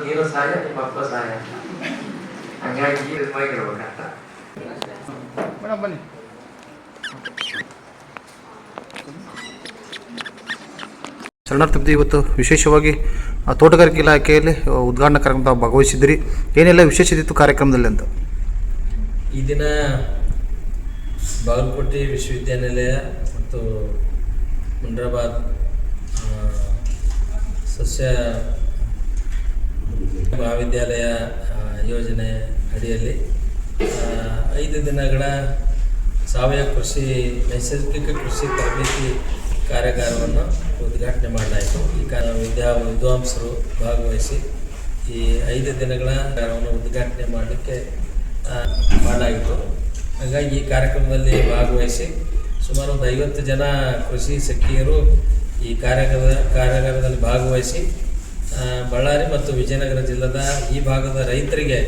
ನೀನು ಸಹಾಯ ನಿಮ್ಮ ಅಪ್ಪ ಸಹಾಯ ಹಂಗಾಗಿ ಮೇಡಮ್ ಬನ್ನಿ. ಶರಣಾರ್ಥಿ ಇವತ್ತು ವಿಶೇಷವಾಗಿ ತೋಟಗಾರಿಕೆ ಇಲಾಖೆಯಲ್ಲಿ ಉದ್ಘಾಟನಾ ಕಾರ್ಯಕ್ರಮ ತಾವು ಭಾಗವಹಿಸಿದ್ರಿ ಏನೆಲ್ಲ ವಿಶೇಷತೆ ಇತ್ತು ಕಾರ್ಯಕ್ರಮದಲ್ಲಿ ಅಂತ? ಈ ದಿನ ಬಾಗಲಕೋಟೆ ವಿಶ್ವವಿದ್ಯಾನಿಲಯ ಮತ್ತು ಮುಂಡ್ರಾಬಾದ್ ಸಸ್ಯ ಮಹಾವಿದ್ಯಾಲಯ ಯೋಜನೆ ಅಡಿಯಲ್ಲಿ ಐದು ದಿನಗಳ ಸಾವಯವ ಕೃಷಿ, ನೈಸರ್ಗಿಕ ಕೃಷಿ ತರಬೇತಿ ಕಾರ್ಯಾಗಾರವನ್ನು ಉದ್ಘಾಟನೆ ಮಾಡಲಾಯಿತು. ಈ ಕಾರ ವಿದ್ಯಾ ವಿದ್ವಾಂಸರು ಭಾಗವಹಿಸಿ ಈ ಐದು ದಿನಗಳ ಕಾರ್ಯವನ್ನು ಉದ್ಘಾಟನೆ ಮಾಡಲಿಕ್ಕೆ ಮಾಡಲಾಯಿತು. ಹಾಗಾಗಿ ಈ ಕಾರ್ಯಕ್ರಮದಲ್ಲಿ ಭಾಗವಹಿಸಿ ಸುಮಾರು ಒಂದು ಐವತ್ತು ಜನ ಕೃಷಿ ಸಖಿಯರು ಈ ಕಾರ್ಯಾಗಾರ ಕಾರ್ಯಾಗಾರದಲ್ಲಿ ಭಾಗವಹಿಸಿ ಬಳ್ಳಾರಿ ಮತ್ತು ವಿಜಯನಗರ ಜಿಲ್ಲೆದ ಈ ಭಾಗದ ರೈತರಿಗೆ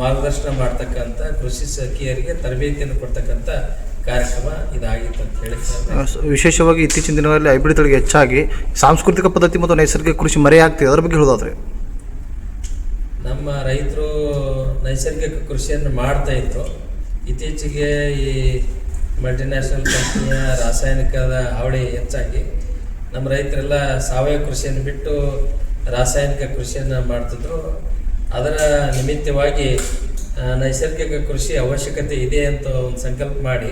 ಮಾರ್ಗದರ್ಶನ ಮಾಡ್ತಕ್ಕಂಥ ಕೃಷಿ ಸಖಿಯರಿಗೆ ತರಬೇತಿಯನ್ನು ಕೊಡ್ತಕ್ಕಂಥ ಕಾರ್ಯಕ್ರಮ ಇದಾಗಿತ್ತು ಅಂತ ಹೇಳಿ ವಿಶೇಷವಾಗಿ ಇತ್ತೀಚಿನ ದಿನಗಳಲ್ಲಿ ಹೈಬ್ರಿಡ್ ತಳಿಗೆ ಹೆಚ್ಚಾಗಿ ಸಾಂಸ್ಕೃತಿಕ ಪದ್ಧತಿ ಮತ್ತು ನೈಸರ್ಗಿಕ ಕೃಷಿ ಮರೆಯಾಗ್ತಿದೆ ಅದರ ಬಗ್ಗೆ ಹೇಳೋದಾದ್ರೆ? ನಮ್ಮ ರೈತರು ನೈಸರ್ಗಿಕ ಕೃಷಿಯನ್ನು ಮಾಡ್ತಾ ಇತ್ತು ಇತ್ತೀಚೆಗೆ ಈ ಮಲ್ಟಿನ್ಯಾಷನಲ್ ಕಂಪ್ನಿಯ ರಾಸಾಯನಿಕದ ಹಾವಳಿ ಹೆಚ್ಚಾಗಿ. ನಮ್ಮ ರೈತರೆಲ್ಲ ಸಾವಯವ ಕೃಷಿಯನ್ನು ಬಿಟ್ಟು ರಾಸಾಯನಿಕ ಕೃಷಿಯನ್ನು ಮಾಡ್ತಿದ್ರು. ಅದರ ನಿಮಿತ್ತವಾಗಿ ನೈಸರ್ಗಿಕ ಕೃಷಿ ಅವಶ್ಯಕತೆ ಇದೆ ಅಂತ ಒಂದು ಸಂಕಲ್ಪ ಮಾಡಿ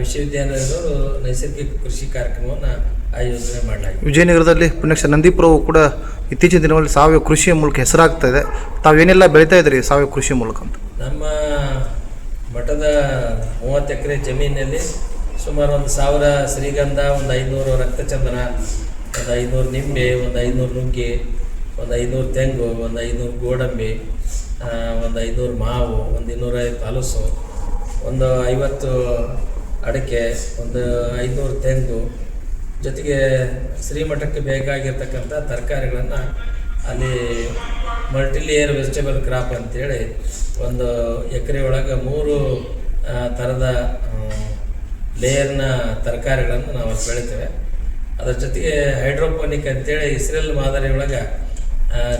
ವಿಶ್ವವಿದ್ಯಾನಿಲಯದವರು ನೈಸರ್ಗಿಕ ಕೃಷಿ ಕಾರ್ಯಕ್ರಮವನ್ನು ಆಯೋಜನೆ ಮಾಡಲಾಗಿದೆ. ವಿಜಯನಗರದಲ್ಲಿ ಪುಣ್ಯಕ್ಷ ನಂದೀಪುರವು ಕೂಡ ಇತ್ತೀಚಿನ ದಿನಗಳಲ್ಲಿ ಸಾವಯವ ಕೃಷಿಯ ಮೂಲಕ ಹೆಸರಾಗ್ತಾ ಇದೆ. ತಾವೇನೆಲ್ಲ ಬೆಳೀತಾ ಇದ್ರಿ ಸಾವಯವ ಕೃಷಿ ಮೂಲಕ ಅಂತ? ನಮ್ಮ ಮಠದ ಮೂವತ್ತು ಎಕರೆ ಜಮೀನಿನಲ್ಲಿ ಸುಮಾರು ಒಂದು ಸಾವಿರ ಶ್ರೀಗಂಧ ಒಂದು ಐನೂರು ರಕ್ತಚಂದನ ಒಂದು ಐನೂರು ನಿಂಬೆ, ಒಂದು ಐನೂರು ನುಗ್ಗೆ, ಒಂದು ಐನೂರು ತೆಂಗು, ಒಂದು ಐನೂರು ಗೋಡಂಬಿ ಒಂದು ಐನೂರು ಮಾವು, ಒಂದು ಇನ್ನೂರೈವತ್ತು ಹಲಸು, ಒಂದು ಐವತ್ತು ಅಡಿಕೆ, ಒಂದು ಐನೂರು ತೆಂಗು. ಜೊತೆಗೆ ಶ್ರೀಮಠಕ್ಕೆ ಬೇಕಾಗಿರ್ತಕ್ಕಂಥ ತರಕಾರಿಗಳನ್ನು ಅಲ್ಲಿ ಮಲ್ಟಿಲೇಯರ್ ವೆಜಿಟೇಬಲ್ ಕ್ರಾಪ್ ಅಂತೇಳಿ ಒಂದು ಎಕರೆ ಒಳಗೆ ಮೂರು ಥರದ ಲೇಯರ್ನ ತರಕಾರಿಗಳನ್ನು ನಾವು ಬೆಳಿತೇವೆ. ಅದರ ಜೊತೆಗೆ ಹೈಡ್ರೋಪೋನಿಕ್ ಅಂತೇಳಿ ಇಸ್ರೇಲ್ ಮಾದರಿ ಒಳಗೆ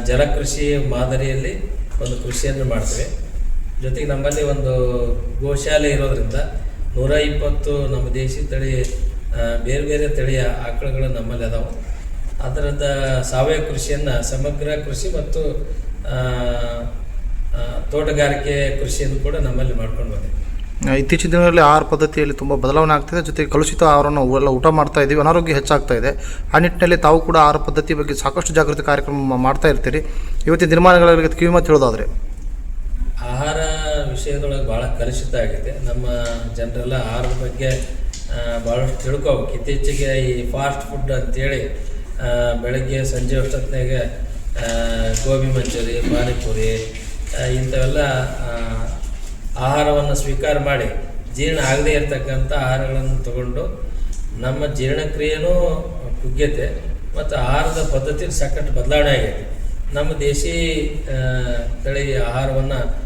ಜಲಕೃಷಿ ಮಾದರಿಯಲ್ಲಿ ಒಂದು ಕೃಷಿಯನ್ನು ಮಾಡ್ತೀವಿ. ಜೊತೆಗೆ ನಮ್ಮಲ್ಲಿ ಒಂದು ಗೋಶಾಲೆ ಇರೋದ್ರಿಂದ ನೂರ ಇಪ್ಪತ್ತು ನಮ್ಮ ದೇಶಿ ತಳಿ ಬೇರೆ ಬೇರೆ ತಳಿಯ ಆಕಳುಗಳು ನಮ್ಮಲ್ಲಿ ಅದಾವೆ. ಅದರದ ಸಾವಯವ ಕೃಷಿಯನ್ನು ಸಮಗ್ರ ಕೃಷಿ ಮತ್ತು ತೋಟಗಾರಿಕೆ ಕೃಷಿಯನ್ನು ಕೂಡ ನಮ್ಮಲ್ಲಿ ಮಾಡ್ಕೊಂಡು ಬಂದಿದ್ದೀವಿ. ಇತ್ತೀಚಿನ ದಿನಗಳಲ್ಲಿ ಆಹಾರ ಪದ್ಧತಿಯಲ್ಲಿ ತುಂಬ ಬದಲಾವಣೆ ಆಗ್ತಿದೆ ಜೊತೆಗೆ ಕಲುಷಿತ ಆಹಾರವನ್ನು ಎಲ್ಲ ಊಟ ಮಾಡ್ತಾ ಇದ್ದೀವಿ. ಅನಾರೋಗ್ಯ ಹೆಚ್ಚಾಗ್ತಾ ಇದೆ. ಆ ನಿಟ್ಟಿನಲ್ಲಿ ತಾವು ಕೂಡ ಆಹಾರ ಪದ್ಧತಿ ಬಗ್ಗೆ ಸಾಕಷ್ಟು ಜಾಗೃತಿ ಕಾರ್ಯಕ್ರಮ ಮಾಡ್ತಾ ಇರ್ತೀರಿ. ಇವತ್ತಿನ ದಿನಮಾನಗಳಲ್ಲಿ ಕಿವಿ ಹೇಳೋದಾದರೆ ಆಹಾರ ವಿಷಯದೊಳಗೆ ಭಾಳ ಕಲುಷಿತ ಆಗಿದೆ. ನಮ್ಮ ಜನರೆಲ್ಲ ಆಹಾರದ ಬಗ್ಗೆ ಭಾಳಷ್ಟು ತಿಳ್ಕೋಬೇಕು. ಇತ್ತೀಚೆಗೆ ಈ ಫಾಸ್ಟ್ ಫುಡ್ ಅಂತೇಳಿ ಬೆಳಗ್ಗೆ ಸಂಜೆ ಅಷ್ಟೊತ್ತಿನಾಗೆ ಗೋಬಿ ಮಂಚೂರಿ, ಪಾನಿಪುರಿ ಇಂಥವೆಲ್ಲ ಆಹಾರವನ್ನು ಸ್ವೀಕಾರ ಮಾಡಿ ಜೀರ್ಣ ಆಗದೇ ಇರತಕ್ಕಂಥ ಆಹಾರಗಳನ್ನು ತಗೊಂಡು ನಮ್ಮ ಜೀರ್ಣಕ್ರಿಯೆನೂ ಕುಗ್ಗ್ಯತೆ ಮತ್ತು ಆಹಾರದ ಪದ್ಧತಿ ಸಾಕಷ್ಟು ಬದಲಾವಣೆ ಆಗೈತೆ. ನಮ್ಮ ದೇಶಿ ತಳಿ ಆಹಾರವನ್ನು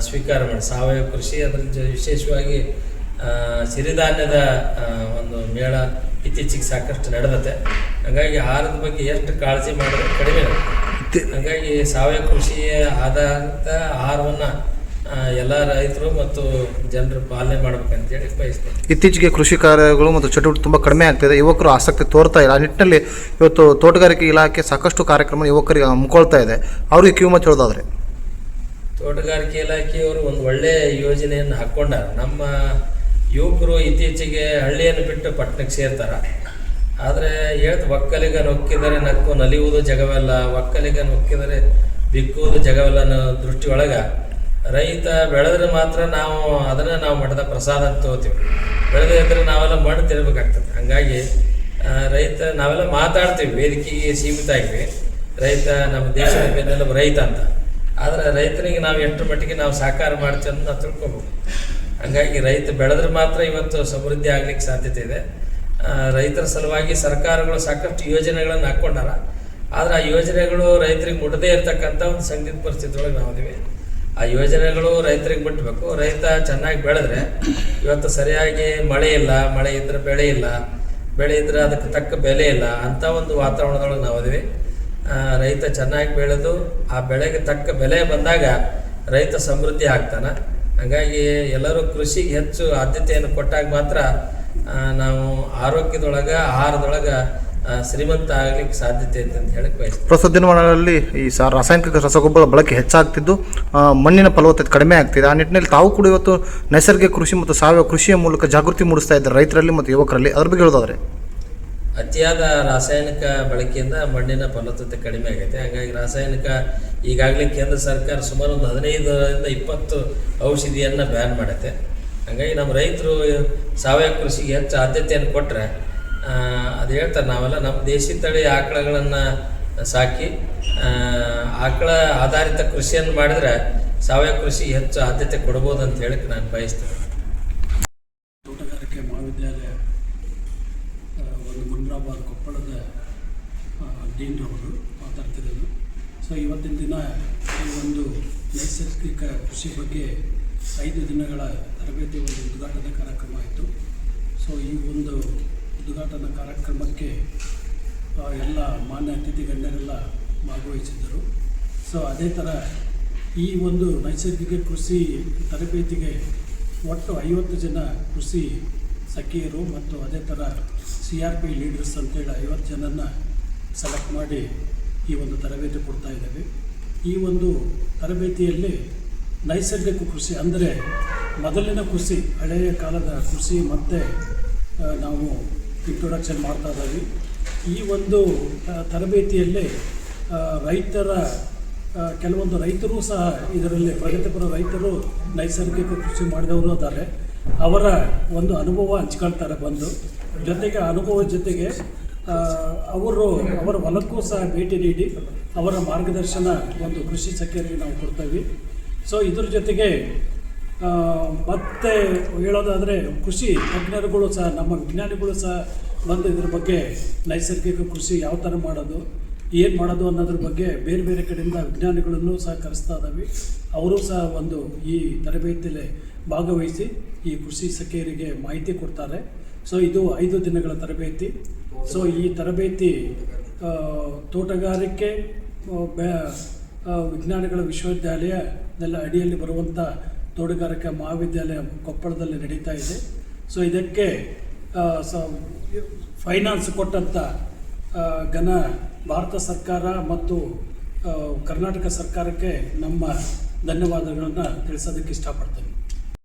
ಸ್ವೀಕಾರ ಮಾಡಿ. ಸಾವಯವ ಕೃಷಿ ಅದರ ಜೊ- ವಿಶೇಷವಾಗಿ ಸಿರಿಧಾನ್ಯದ ಒಂದು ಮೇಳ ಇತ್ತೀಚೆಗೆ ಸಾಕಷ್ಟು ನಡೆದತೆ. ಹಾಗಾಗಿ ಆಹಾರದ ಬಗ್ಗೆ ಎಷ್ಟು ಕಾಳಜಿ ಮಾಡಿದ್ರೆ ಕಡಿಮೆ ಹಾಗಾಗಿ ಸಾವಯವ ಕೃಷಿಯ ಆಧಾರಿತ ಆಹಾರವನ್ನು ಎಲ್ಲ ರೈತರು ಮತ್ತು ಜನರು ಪಾಲನೆ ಮಾಡ್ಬೇಕಂತೇಳಿ ಬಯಸ್ತೇನೆ. ಇತ್ತೀಚೆಗೆ ಕೃಷಿ ಕಾರ್ಯಗಳು ಮತ್ತು ಚಟುವಟಿಕೆ ತುಂಬ ಕಡಿಮೆ ಆಗ್ತಿದೆ. ಯುವಕರು ಆಸಕ್ತಿ ತೋರ್ತಾ ಇಲ್ಲ. ಆ ನಿಟ್ಟಿನಲ್ಲಿ ಇವತ್ತು ತೋಟಗಾರಿಕೆ ಇಲಾಖೆ ಸಾಕಷ್ಟು ಕಾರ್ಯಕ್ರಮ ಯುವಕರಿಗೆ ಹಮ್ಮಿಕೊಳ್ತಾ ಇದೆ. ಅವ್ರಿಗೆ ಕಿವಿ ಮಾತು ಹೇಳೋದಾದ್ರೆ? ತೋಟಗಾರಿಕೆ ಇಲಾಖೆಯವರು ಒಂದು ಒಳ್ಳೆಯ ಯೋಜನೆಯನ್ನು ಹಾಕ್ಕೊಂಡಾರ. ನಮ್ಮ ಯುವಕರು ಇತ್ತೀಚೆಗೆ ಹಳ್ಳಿಯನ್ನು ಬಿಟ್ಟು ಪಟ್ಟಣಕ್ಕೆ ಸೇರ್ತಾರ. ಆದರೆ ಹೇಳ್ತ ಒಕ್ಕಲಿಗ ನೊಕ್ಕಿದರೆ ನಕ್ಕು ನಲಿಯುವುದು ಜಗವಲ್ಲ. ಒಕ್ಕಲಿಗ ನೊಕ್ಕಿದರೆ ಬಿಕ್ಕುವುದು ಜಗವಲ್ಲ ಅನ್ನೋ ದೃಷ್ಟಿಯೊಳಗೆ ರೈತ ಬೆಳೆದ್ರೆ ಮಾತ್ರ ನಾವು ಅದನ್ನು ನಾವು ಮಠದ ಪ್ರಸಾದ ಅಂತ ತಗೋತೀವಿ. ಬೆಳೆದೇ ಇದ್ರೆ ನಾವೆಲ್ಲ ಮಣ್ಣು ತಿನ್ಬೇಕಾಗ್ತದೆ. ಹಂಗಾಗಿ ರೈತ, ನಾವೆಲ್ಲ ಮಾತಾಡ್ತೀವಿ ವೇದಿಕೆಗೆ ಸೀಮಿತ ಆಗಿವಿ ರೈತ ನಮ್ಮ ದೇಶದ ಬೆನ್ನೆಲುಬು ರೈತ ಅಂತ. ಆದರೆ ರೈತನಿಗೆ ನಾವು ಎಷ್ಟು ಮಟ್ಟಿಗೆ ನಾವು ಸಹಕಾರ ಮಾಡ್ತೀವಿ ಅಂತ ನಾವು ತಿಳ್ಕೊಬೇಕು. ಹಂಗಾಗಿ ರೈತ ಬೆಳೆದ್ರೆ ಮಾತ್ರ ಇವತ್ತು ಸಮೃದ್ಧಿ ಆಗ್ಲಿಕ್ಕೆ ಸಾಧ್ಯತೆ ಇದೆ. ರೈತರ ಸಲುವಾಗಿ ಸರ್ಕಾರಗಳು ಸಾಕಷ್ಟು ಯೋಜನೆಗಳನ್ನು ಹಾಕ್ಕೊಂಡಾರ. ಆದರೆ ಆ ಯೋಜನೆಗಳು ರೈತರಿಗೆ ಮುಟ್ಟದೇ ಇರತಕ್ಕಂಥ ಒಂದು ಸಂಗೀತ ಪರಿಸ್ಥಿತಿ ಒಳಗೆ ನಾವು ಅದೀವಿ ಆ ಯೋಜನೆಗಳು ರೈತರಿಗೆ ಮುಟ್ಟಬೇಕು ರೈತ ಚೆನ್ನಾಗಿ ಬೆಳೆದ್ರೆ ಇವತ್ತು ಸರಿಯಾಗಿ ಮಳೆ ಇಲ್ಲ, ಮಳೆ ಇದ್ರೆ ಬೆಳೆ ಇಲ್ಲ, ಬೆಳೆ ಇದ್ರೆ ಅದಕ್ಕೆ ತಕ್ಕ ಬೆಲೆ ಇಲ್ಲ ಅಂತ ಒಂದು ವಾತಾವರಣದೊಳಗೆ ನಾವು ಅದೀವಿ ರೈತ ಚೆನ್ನಾಗಿ ಬೆಳೆದು ಆ ಬೆಳೆಗೆ ತಕ್ಕ ಬೆಲೆ ಬಂದಾಗ ರೈತ ಸಮೃದ್ಧಿ ಆಗ್ತಾನೆ. ಹಾಗಾಗಿ ಎಲ್ಲರೂ ಕೃಷಿಗೆ ಹೆಚ್ಚು ಆದ್ಯತೆಯನ್ನು ಕೊಟ್ಟಾಗ ಮಾತ್ರ ನಾವು ಆರೋಗ್ಯದೊಳಗೆ, ಆಹಾರದೊಳಗೆ ಶ್ರೀಮಂತ ಆಗ್ಲಿಕ್ಕೆ ಸಾಧ್ಯತೆ ಇದೆ ಅಂತ ಹೇಳಕ್ ಬಯಸ್ತೀನಿ. ಪ್ರಸ್ತುತ ದಿನಮಾನಗಳಲ್ಲಿ ಈ ಸ ರಾಸಾಯನಿಕ ರಸಗೊಬ್ಬರ ಬಳಕೆ ಹೆಚ್ಚಾಗ್ತಿದ್ದು ಮಣ್ಣಿನ ಫಲವತ್ತತೆ ಕಡಿಮೆ ಆಗ್ತಿದೆ. ಆ ನಿಟ್ಟಿನಲ್ಲಿ ತಾವು ಕೂಡ ಇವತ್ತು ನೈಸರ್ಗಿಕ ಕೃಷಿ ಮತ್ತು ಸಾವಯವ ಕೃಷಿಯ ಮೂಲಕ ಜಾಗೃತಿ ಮೂಡಿಸ್ತಾ ಇದ್ದಾರೆ ರೈತರಲ್ಲಿ ಮತ್ತು ಯುವಕರಲ್ಲಿ. ಅದ್ರ ಬಗ್ಗೆ ಹೇಳೋದಾದ್ರೆ? ಅತಿಯಾದ ರಾಸಾಯನಿಕ ಬಳಕೆಯಿಂದ ಮಣ್ಣಿನ ಫಲವತ್ತತೆ ಕಡಿಮೆ ಆಗೈತೆ. ಹಾಗಾಗಿ ರಾಸಾಯನಿಕ ಈಗಾಗಲೇ ಕೇಂದ್ರ ಸರ್ಕಾರ ಸುಮಾರು ಒಂದು ಹದಿನೈದರಿಂದ ಇಪ್ಪತ್ತು ಔಷಧಿಯನ್ನು ಬ್ಯಾನ್ ಮಾಡುತ್ತೆ. ಹಾಗಾಗಿ ನಮ್ಮ ರೈತರು ಸಾವಯವ ಕೃಷಿಗೆ ಹೆಚ್ಚು ಆದ್ಯತೆಯನ್ನು ಕೊಟ್ಟರೆ ಅದು ಹೇಳ್ತಾರೆ ನಾವೆಲ್ಲ ನಮ್ಮ ದೇಶಿ ತಳಿ ಆಕಳಗಳನ್ನು ಸಾಕಿ ಆಕಳ ಆಧಾರಿತ ಕೃಷಿಯನ್ನು ಮಾಡಿದ್ರೆ ಸಾವಯವ ಕೃಷಿ ಹೆಚ್ಚು ಆದ್ಯತೆ ಕೊಡ್ಬೋದು ಅಂತ ಹೇಳಕ್ಕೆ ನಾನು ಬಯಸ್ತೇನೆ. ತೋಟಗಾರಿಕೆ ಮಹಾವಿದ್ಯಾಲಯ ಒಂದು ಮುನ್ರಾಬಾದ್ ಕೊಪ್ಪಳದ ಡೀನ್ ಅವರು ಮಾತಾಡ್ತಿರೋದು. ಸೊ ಇವತ್ತಿನ ದಿನ ಈ ಒಂದು ನೈಸರ್ಗಿಕ ಕೃಷಿ ಬಗ್ಗೆ ಐದು ದಿನಗಳ ತರಬೇತಿ ಒಂದು ಉದ್ಘಾಟನಾ ಕಾರ್ಯಕ್ರಮ ಆಯಿತು. ಸೊ ಈ ಒಂದು ಉದ್ಘಾಟನಾ ಕಾರ್ಯಕ್ರಮಕ್ಕೆ ಎಲ್ಲ ಮಾನ್ಯ ಅತಿಥಿ ಗಣ್ಯರೆಲ್ಲ ಭಾಗವಹಿಸಿದ್ದರು. ಸೊ ಅದೇ ಥರ ಈ ಒಂದು ನೈಸರ್ಗಿಕ ಕೃಷಿ ತರಬೇತಿಗೆ ಒಟ್ಟು ಐವತ್ತು ಜನ ಕೃಷಿ ಸಖಿಯರು ಮತ್ತು ಅದೇ ಥರ ಸಿ ಆರ್ ಪಿ ಲೀಡರ್ಸ್ ಅಂತೇಳಿ ಐವತ್ತು ಜನನ ಸೆಲೆಕ್ಟ್ ಮಾಡಿ ಈ ಒಂದು ತರಬೇತಿ ಕೊಡ್ತಾ ಇದ್ದೇವೆ. ಈ ಒಂದು ತರಬೇತಿಯಲ್ಲಿ ನೈಸರ್ಗಿಕ ಕೃಷಿ ಅಂದರೆ ಮೊದಲಿನ ಕೃಷಿ, ಹಳೆಯ ಕಾಲದ ಕೃಷಿ ಮತ್ತೆ ನಾವು ಇಂಟ್ರೊಡಕ್ಷನ್ ಮಾಡ್ತಾ ಇದ್ದೀವಿ ಈ ಒಂದು ತರಬೇತಿಯಲ್ಲೇ ರೈತರ ಕೆಲವೊಂದು ರೈತರು ಸಹ ಇದರಲ್ಲಿ ಪ್ರಗತಿಪರ ರೈತರು ನೈಸರ್ಗಿಕ ಕೃಷಿ ಮಾಡಿದವರು ಅದ್ದಾರೆ ಅವರ ಒಂದು ಅನುಭವ ಹಂಚ್ಕೊಳ್ತಾರೆ ಬಂದು. ಜೊತೆಗೆ ಅನುಭವದ ಜೊತೆಗೆ ಅವರು, ಅವರ ಹೊಲಕ್ಕೂ ಸಹ ಭೇಟಿ ನೀಡಿ, ಅವರ ಮಾರ್ಗದರ್ಶನ ಒಂದು ಕೃಷಿ ಸಖ್ಯರಿಗೆ ನಾವು ಕೊಡ್ತೇವೆ ಸೊ ಇದ್ರ ಜೊತೆಗೆ ಮತ್ತೆ ಹೇಳೋದಾದರೆ ಕೃಷಿ ತಜ್ಞರುಗಳು ಸಹ ನಮ್ಮ ವಿಜ್ಞಾನಿಗಳು ಸಹ ಬಂದು ಇದ್ರ ಬಗ್ಗೆ ನೈಸರ್ಗಿಕ ಕೃಷಿ ಯಾವ ಥರ ಮಾಡೋದು ಏನು ಮಾಡೋದು ಅನ್ನೋದ್ರ ಬಗ್ಗೆ ಬೇರೆ ಬೇರೆ ಕಡೆಯಿಂದ ವಿಜ್ಞಾನಿಗಳನ್ನು ಸಹ ಕರೆಸ್ತಾ ಇದ್ದಾವೆ ಅವರು ಸಹ ಒಂದು ಈ ತರಬೇತಿಯಲ್ಲಿ ಭಾಗವಹಿಸಿ ಈ ಕೃಷಿ ಸಖಿಯರಿಗೆ ಮಾಹಿತಿ ಕೊಡ್ತಾರೆ. ಸೊ ಇದು ಐದು ದಿನಗಳ ತರಬೇತಿ. ಸೊ ಈ ತರಬೇತಿ ತೋಟಗಾರಿಕೆ ವಿಜ್ಞಾನಿಗಳ ವಿಶ್ವವಿದ್ಯಾಲಯ ಆ, ವಿಜ್ಞಾನಗಳ ವಿಶ್ವವಿದ್ಯಾಲಯದ ಅಡಿಯಲ್ಲಿ ಬರುವಂಥ ತೋಟಗಾರಿಕಾ ಮಹಾವಿದ್ಯಾಲಯ ಕೊಪ್ಪಳದಲ್ಲಿ ನಡೀತಾ ಇದೆ. ಸೊ ಇದಕ್ಕೆ ಸ ಫೈನಾನ್ಸ್ ಕೊಟ್ಟಂಥ ಘನ ಭಾರತ ಸರ್ಕಾರ ಮತ್ತು ಕರ್ನಾಟಕ ಸರ್ಕಾರಕ್ಕೆ ನಮ್ಮ ಧನ್ಯವಾದಗಳನ್ನು ತಿಳಿಸೋದಕ್ಕೆ ಇಷ್ಟಪಡ್ತೇನೆ.